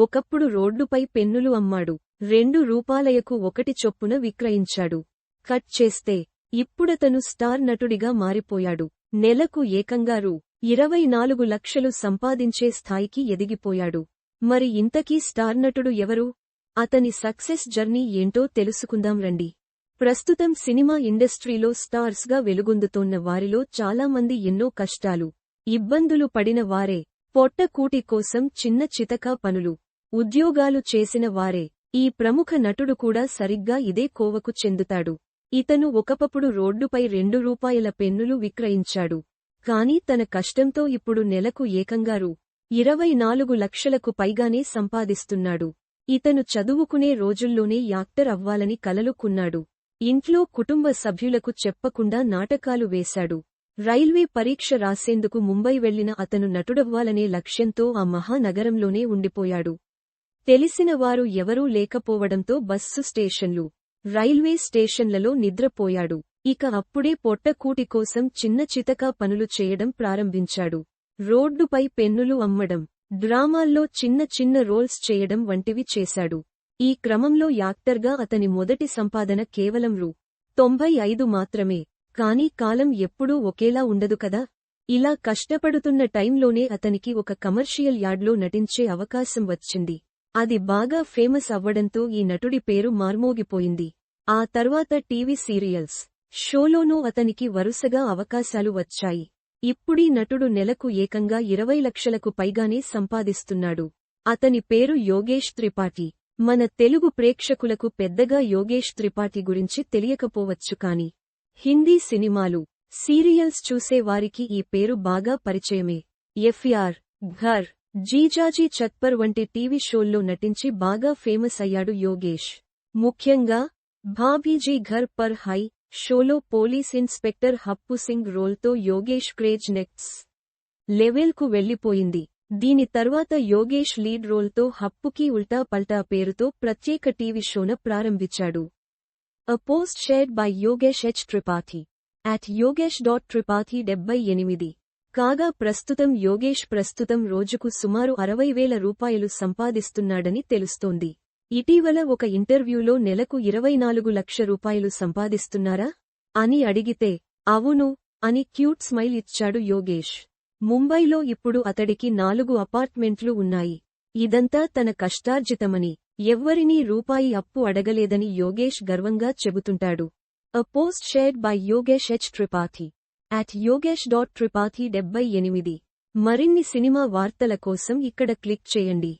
ఒకప్పుడు రోడ్డుపై పెన్నులు అమ్మాడు. రెండు రూపాలయకు ఒకటి చొప్పున విక్రయించాడు. కట్ చేస్తే ఇప్పుడతను స్టార్ నటుడిగా మారిపోయాడు. నెలకు ఏకంగా రూ. ఇరవై నాలుగు లక్షలు సంపాదించే స్థాయికి ఎదిగిపోయాడు. మరి ఇంతకీ స్టార్ నటుడు ఎవరు? అతని సక్సెస్ జర్నీ ఏంటో తెలుసుకుందాం రండి. ప్రస్తుతం సినిమా ఇండస్ట్రీలో స్టార్స్గా వెలుగొందుతోన్న వారిలో చాలామంది ఎన్నో కష్టాలు ఇబ్బందులు పడిన వారే పొట్టకూటి కోసం చిన్న చితకా పనులు. ఉద్యోగాలు చేసిన వారే. ఈ ప్రముఖ నటుడు కూడా సరిగ్గా ఇదే కోవకు చెందుతాడు. ఇతను ఒకపప్పుడు రోడ్డుపై రెండు రూపాయల పెన్నులు విక్రయించాడు. కాని తన కష్టంతో ఇప్పుడు నెలకు ఏకంగా రూ. ఇరవై నాలుగు లక్షలకు పైగానే సంపాదిస్తున్నాడు. ఇతను చదువుకునే రోజుల్లోనే యాక్టర్ అవ్వాలని కలలుకున్నాడు ఇంట్లో కుటుంబ సభ్యులకు చెప్పకుండా నాటకాలు వేశాడు. రైల్వే పరీక్ష రాసేందుకు ముంబై వెళ్ళిన అతను నటుడవ్వాలనే లక్ష్యంతో ఆ మహానగరంలోనే ఉండిపోయాడు. తెలిసినవారు ఎవరూ లేకపోవడంతో బస్సు స్టేషన్లు రైల్వే స్టేషన్లలో నిద్రపోయాడు. ఇక అప్పుడే పొట్టకూటి కోసం చిన్న చితకా పనులు చేయడం ప్రారంభించాడు. రోడ్డుపై పెన్నులు అమ్మడం డ్రామాల్లో చిన్న చిన్న రోల్స్ చేయడం వంటివి చేశాడు. ఈ క్రమంలో యాక్టర్గా అతని మొదటి సంపాదన కేవలం రూ. తొంభై ఐదు మాత్రమే. కానీ కాలం ఎప్పుడూ ఒకేలా ఉండదు కదా? ఇలా కష్టపడుతున్న టైంలోనే అతనికి ఒక కమర్షియల్ యార్డ్లో నటించే అవకాశం వచ్చింది. అది బాగా ఫేమస్ అవ్వడంతో ఈ నటుడి పేరు మార్మోగిపోయింది. ఆ తర్వాత టీవీ సీరియల్స్ షోలోనూ అతనికి వరుసగా అవకాశాలు వచ్చాయి. ఇప్పుడీ నటుడు నెలకు ఏకంగా ఇరవై లక్షలకు పైగానే సంపాదిస్తున్నాడు. అతని పేరు యోగేష్ త్రిపాఠి. మన తెలుగు ప్రేక్షకులకు పెద్దగా యోగేష్ త్రిపాఠి గురించి తెలియకపోవచ్చు కాని హిందీ సినిమాలు సీరియల్స్ చూసే వారికి ఈ పేరు బాగా పరిచయమే. ఎఫ్ఆర్ ఘర్ జీజాజీ చత్పర్ వంటి టీవీ షోల్లో నటించి బాగా ఫేమస్ అయ్యాడు యోగేష్. ముఖ్యంగా భాబీజీ ఘర్ పర్ హై షోలో పోలీస్ ఇన్స్పెక్టర్ హప్పు సింగ్ రోల్తో యోగేష్ క్రేజ్ నెక్స్ లెవెల్కు వెళ్ళిపోయింది దీని తర్వాత యోగేష్ లీడ్ రోల్తో హప్పుకి ఉల్టా పల్టా పేరుతో ప్రత్యేక టీవీ షోన ప్రారంభించాడు. A post shared by Yogesh H Tripathi at Yogesh dot Tripathi డెబ్బై ఎనిమిది. కాగా ప్రస్తుతం యోగేష్ ప్రస్తుతం రోజుకు సుమారు అరవై వేల రూపాయలు సంపాదిస్తున్నాడని తెలుస్తోంది. ఇటీవల ఒక ఇంటర్వ్యూలో నెలకు ఇరవై నాలుగు లక్ష రూపాయలు సంపాదిస్తున్నారా? అని అడిగితే అవును అని క్యూట్ స్మైల్ ఇచ్చాడు యోగేష్. ముంబైలో ఇప్పుడు అతడికి నాలుగు అపార్ట్మెంట్లు ఉన్నాయి. ఇదంతా తన కష్టార్జితమని ఎవ్వరినీ రూపాయి అప్పు అడగలేదని యోగేష్ గర్వంగా చెబుతుంటాడు. A post shared by Yogesh H. Tripathi. At Yogesh dot Tripathi డెబ్బై ఎనిమిది. మరిన్ని సినిమా వార్తల కోసం ఇక్కడ క్లిక్ చేయండి.